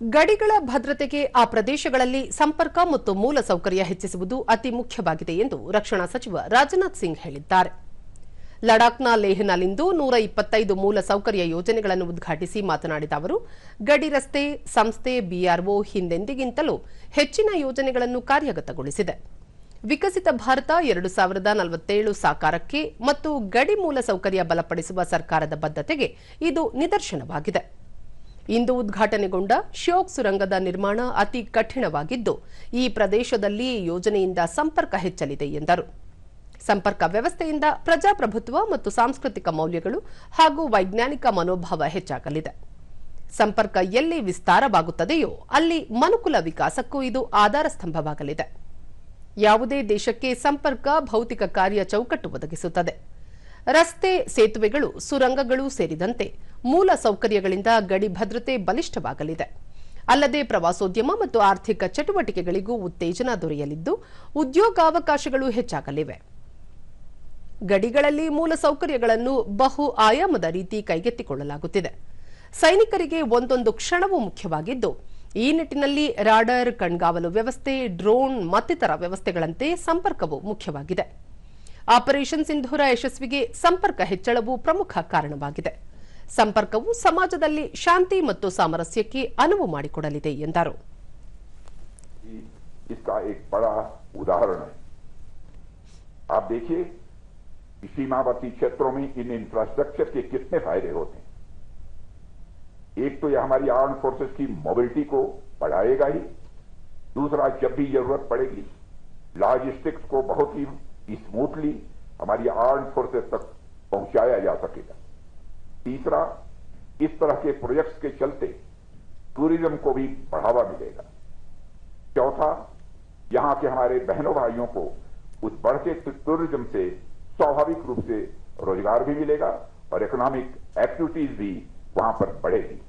ಗಡಿಗಳ ಭದ್ರತೆಗೆ ಆ ಪ್ರದೇಶಗಳಲ್ಲಿ ಸಂಪರ್ಕ ಮತ್ತು ಮೂಲಸೌಕರ್ಯ ಹೆಚ್ಚಿಸುವುದು ಅತಿ ಮುಖ್ಯವಾಗಿದೆ ಎಂದು ರಕ್ಷಣಾ ಸಚಿವ ರಾಜನಾಥ್ ಸಿಂಗ್ ಹೇಳಿದ್ದಾರೆ. ಲಡಾಖ್ನ ಲೇಹ್ನಲ್ಲಿಂದು ನೂರ ಇಪ್ಪತ್ತೈದು ಮೂಲಸೌಕರ್ಯ ಯೋಜನೆಗಳನ್ನು ಉದ್ಘಾಟಿಸಿ ಮಾತನಾಡಿದ ಅವರು, ಗಡಿ ರಸ್ತೆ, ಸಂಸ್ಥೆ ಬಿಆರ್ಒ ಹಿಂದೆಂದಿಗಿಂತಲೂ ಹೆಚ್ಚಿನ ಯೋಜನೆಗಳನ್ನು ಕಾರ್ಯಗತಗೊಳಿಸಿದೆ. ವಿಕಸಿತ ಭಾರತ ಎರಡು ಸಾವಿರದ ನಲವತ್ತೇಳು ಸಾಕಾರಕ್ಕೆ ಮತ್ತು ಗಡಿ ಮೂಲಸೌಕರ್ಯ ಬಲಪಡಿಸುವ ಸರ್ಕಾರದ ಬದ್ಧತೆಗೆ ಇದು ನಿದರ್ಶನವಾಗಿದೆ. ಇಂದು ಉದ್ಘಾಟನೆಗೊಂಡ ಶ್ಯೋಕ್ ಸುರಂಗದ ನಿರ್ಮಾಣ ಅತಿ ಕಠಿಣವಾಗಿದ್ದು, ಈ ಪ್ರದೇಶದಲ್ಲಿ ಯೋಜನೆಯಿಂದ ಸಂಪರ್ಕ ಹೆಚ್ಚಲಿದೆ ಎಂದರು. ಸಂಪರ್ಕ ವ್ಯವಸ್ಥೆಯಿಂದ ಪ್ರಜಾಪ್ರಭುತ್ವ ಮತ್ತು ಸಾಂಸ್ಕೃತಿಕ ಮೌಲ್ಯಗಳು ಹಾಗೂ ವೈಜ್ಞಾನಿಕ ಮನೋಭಾವ ಹೆಚ್ಚಾಗಲಿದೆ. ಸಂಪರ್ಕ ಎಲ್ಲಿ ವಿಸ್ತಾರವಾಗುತ್ತದೆಯೋ ಅಲ್ಲಿ ಮನುಕುಲ ವಿಕಾಸಕ್ಕೂ ಇದು ಆಧಾರ ಸ್ತಂಭವಾಗಲಿದೆ. ಯಾವುದೇ ದೇಶಕ್ಕೆ ಸಂಪರ್ಕ ಭೌತಿಕ ಕಾರ್ಯ ಚೌಕಟ್ಟು ಒದಗಿಸುತ್ತದೆ. ರಸ್ತೆ ಸೇತುವೆಗಳು, ಸುರಂಗಗಳು ಸೇರಿದಂತೆ ಮೂಲ ಸೌಕರ್ಯಗಳಿಂದ ಗಡಿ ಭದ್ರತೆ ಬಲಿಷ್ಠವಾಗಲಿದೆ. ಅಲ್ಲದೆ ಪ್ರವಾಸೋದ್ಯಮ ಮತ್ತು ಆರ್ಥಿಕ ಚಟುವಟಿಕೆಗಳಿಗೂ ಉತ್ತೇಜನ ದೊರೆಯಲಿದ್ದು, ಉದ್ಯೋಗಾವಕಾಶಗಳು ಹೆಚ್ಚಾಗಲಿವೆ. ಗಡಿಗಳಲ್ಲಿ ಮೂಲ ಸೌಕರ್ಯಗಳನ್ನು ಬಹು ಆಯಾಮದ ರೀತಿ ಕೈಗೆತ್ತಿಕೊಳ್ಳಲಾಗುತ್ತಿದೆ. ಸೈನಿಕರಿಗೆ ಒಂದೊಂದು ಕ್ಷಣವೂ ಮುಖ್ಯವಾಗಿದ್ದು, ಈ ನಿಟ್ಟಿನಲ್ಲಿ ರಾಡರ್, ಕಣ್ಗಾವಲು ವ್ಯವಸ್ಥೆ ಡ್ರೋನ್ ಮತ್ತಿತರ ವ್ಯವಸ್ಥೆಗಳಂತೆ ಸಂಪರ್ಕವು ಮುಖ್ಯವಾಗಿದೆ. ಆಪರೇಷನ್ ಸಿಂಧೂರ ಯಶಸ್ವಿಗೆ ಸಂಪರ್ಕ ಹೆಚ್ಚಳವು ಪ್ರಮುಖ ಕಾರಣವಾಗಿದೆ ಸಂಪರ್ಕವು ಸಮಾಜದಲ್ಲಿ ಶಾಂತಿ ಮತ್ತು ಸಾಮರಸ್ಯಕ್ಕೆ ಅನುವು ಮಾಡಿಕೊಡಲಿದೆ ಎಂದರು इसका एक बड़ा उदाहरण है आप देखिए कि सीमावर्ती क्षेत्रों में इन इंफ्रास्ट्रक्चर के कितने फायदे होते हैं एक तो यह हमारी आर्म फोर्सेस की मोबिलिटी को बढ़ाएगा ही दूसरा जब भी जरूरत पड़ेगी लॉजिस्टिक्स को बहुत ही स्मूथली हमारी आर्म फोर्सेस तक पहुँचाया जा सकेगा। तीसरा, इस तरह के प्रोजेक्ट्स के चलते टूरिज़्म को भी बढ़ावा मिलेगा। चौथा, यहाँ के हमारे बहनों भाइयों को उस बढ़ते टूरिज़्म से स्वाभाविक रूप से रोज़गार भी मिलेगा और इकोनॉमिक एक्टिविटीज़ भी वहाँ पर बढ़ेगी।